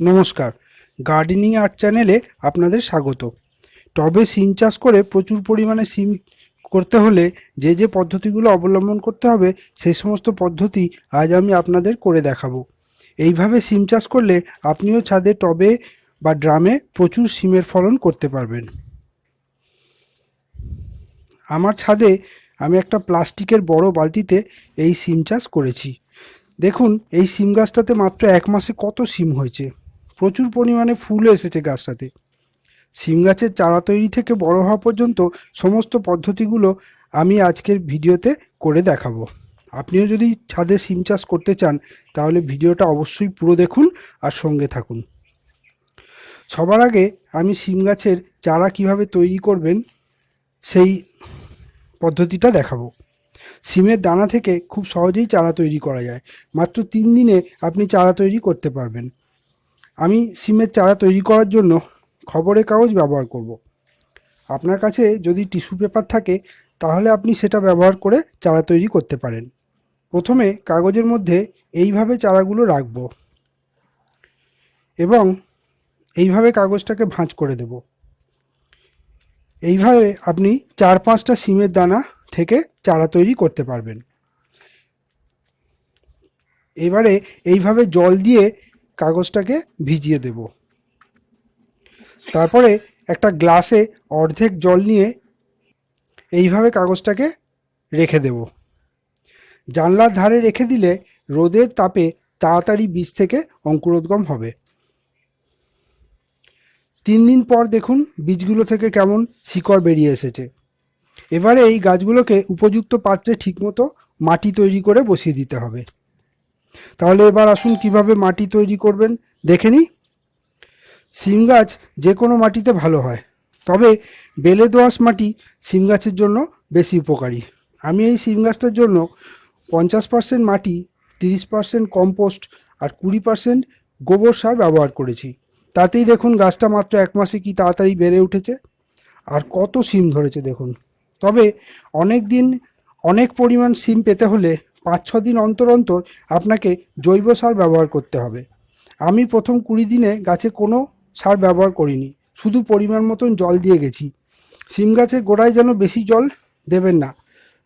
নমস্কার। Gardening art চ্যানেলে আপনাদের স্বাগত। টবে সিম চাষ করে প্রচুর পরিমাণে সিম করতে হলে যে যে পদ্ধতিগুলো অবলম্বন করতে হবে, সেই সমস্ত পদ্ধতি আজ আমি আপনাদের করে দেখাবো। এইভাবে সিম চাষ করলে আপনিও ছাদে, টবে বা ড্রামে প্রচুর সিমের ফলন করতে পারবেন। আমার ছাদে আমি একটা প্লাস্টিকের বড় বালতিতে এই সিম চাষ করেছি। দেখুন, এই সিম গাছটাতে মাত্র এক মাসে কত সিম হয়েছে? প্রচুর পরিমাণে ফুল এসেছে গাছটাতে। সিম গাছের চারা তৈরি থেকে বড় হওয়া পর্যন্ত সমস্ত পদ্ধতিগুলো আমি আজকের ভিডিওতে করে দেখাবো। আপনিও যদি ছাদে সিম চাষ করতে চান, তাহলে ভিডিওটা অবশ্যই পুরো দেখুন আর সঙ্গে থাকুন। সবার আগে আমি সিম গাছের চারা কীভাবে তৈরি করবেন, সেই পদ্ধতিটা দেখাবো। সিমের দানা থেকে খুব সহজেই চারা তৈরি করা যায়। মাত্র তিন দিনে আপনি চারা তৈরি করতে পারবেন। আমি সিমের চারা তৈরি করার জন্য খবরের কাগজ ব্যবহার করব। আপনার কাছে যদি টিস্যু পেপার থাকে, তাহলে আপনি সেটা ব্যবহার করে চারা তৈরি করতে পারেন। প্রথমে কাগজের মধ্যে এইভাবে চারাগুলো রাখব এবং এইভাবে কাগজটাকে ভাঁজ করে দেব। এইভাবে আপনি চার পাঁচটা সিমের দানা থেকে চারা তৈরি করতে পারবেন। এবারে এইভাবে জল দিয়ে কাগজটাকে ভিজিয়ে দেব। তারপরে একটা গ্লাসে অর্ধেক জল নিয়ে এইভাবে কাগজটাকে রেখে দেব। জানলার ধারে রেখে দিলে রোদের তাপে তাড়াতাড়ি বীজ থেকে অঙ্কুরোদ্গম হবে। তিন দিন পর দেখুন বীজগুলো থেকে কেমন শিকড় বেরিয়ে এসেছে। এবারে এই গাছগুলোকে উপযুক্ত পাত্রে ঠিকমতো মাটি তৈরি করে বসিয়ে দিতে হবে। তাহলে এবার আসুন কীভাবে মাটি তৈরি করবেন দেখে নিই। সিম গাছ যে কোনো মাটিতে ভালো হয়, তবে বেলে দোআঁশ মাটি সিম গাছের জন্য বেশি উপকারী। আমি এই সিম গাছটার জন্য পঞ্চাশ পার্সেন্ট মাটি, তিরিশ পার্সেন্ট কম্পোস্ট আর কুড়ি পার্সেন্ট গোবর সার ব্যবহার করেছি। তাতেই দেখুন গাছটা মাত্র এক মাসে কি তাড়াতাড়ি বেড়ে উঠেছে। আর কত সিম ধরেছে দেখুন। তবে অনেক দিন, অনেক পরিমাণ সিম পেতে হলে পাঁচ, ছ দিন অন্তর অন্তর আপনাকে জৈব সার ব্যবহার করতে হবে। আমি প্রথম কুড়ি দিনে গাছে কোনো সার ব্যবহার করিনি। শুধু পরিমাণ মতন জল দিয়ে গেছি। সিম গাছের গোড়ায় যেন বেশি জল দেবেন না।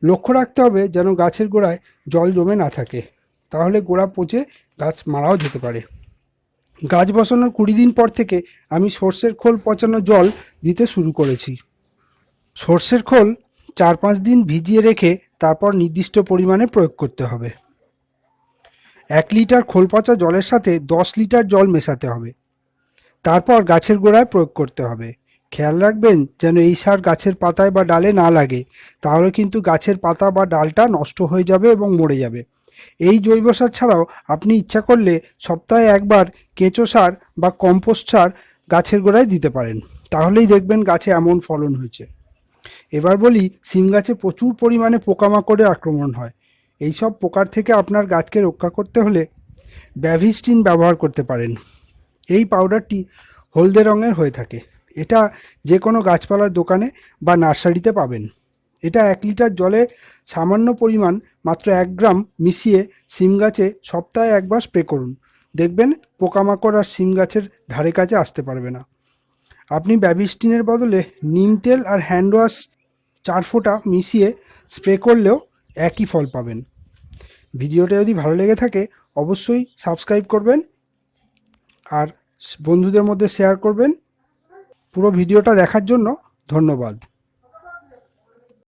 লক্ষ্য রাখতে হবে যেন গাছের গোড়ায় জল জমে না থাকে। তাহলে গোড়া পচে গাছ মারাও যেতে পারে। গাছ বসানোর কুড়ি দিন পর থেকে আমি সর্ষের খোল পচানো জল দিতে শুরু করেছি। সর্ষের খোল চার পাঁচ দিন ভিজিয়ে রেখে তারপর নির্দিষ্ট পরিমাণে প্রয়োগ করতে হবে। এক লিটার খোল পচা জলের সাথে দশ লিটার জল মেশাতে হবে। তারপর গাছের গোড়ায় প্রয়োগ করতে হবে। খেয়াল রাখবেন যেন এই সার গাছের পাতায় বা ডালে না লাগে, তাহলে কিন্তু গাছের পাতা বা ডালটা নষ্ট হয়ে যাবে এবং মরে যাবে। এই জৈব সার ছাড়াও আপনি ইচ্ছা করলে সপ্তাহে একবার কেঁচো সার বা কম্পোস্ট সার গাছের গোড়ায় দিতে পারেন। তাহলেই দেখবেন গাছে এমন ফলন হয়েছে। এবার বলি, সিম গাছে প্রচুর পরিমাণে পোকামাকড়ের আক্রমণ হয়। এইসব পোকার থেকে আপনার গাছকে রক্ষা করতে হলে ব্যাভিস্টিন ব্যবহার করতে পারেন। এই পাউডারটি হলদে রঙের হয়ে থাকে। এটা যে কোনো গাছপালার দোকানে বা নার্সারিতে পাবেন। এটা এক লিটার জলে সামান্য পরিমাণ মাত্র এক গ্রাম মিশিয়ে সিম গাছে সপ্তাহে একবার স্প্রে করুন। দেখবেন পোকামাকড় আর সিম গাছের ধারে কাছে আসতে পারবে না। আপনি ব্যাবিস্টিনের বদলে নিম তেল আর হ্যান্ড ওয়াশ চার ফোঁটা মিশিয়ে স্প্রে করলেও একই ফল পাবেন। ভিডিওটা যদি ভালো লেগে থাকে, অবশ্যই সাবস্ক্রাইব করবেন আর বন্ধুদের মধ্যে শেয়ার করবেন। পুরো ভিডিওটা দেখার জন্য ধন্যবাদ।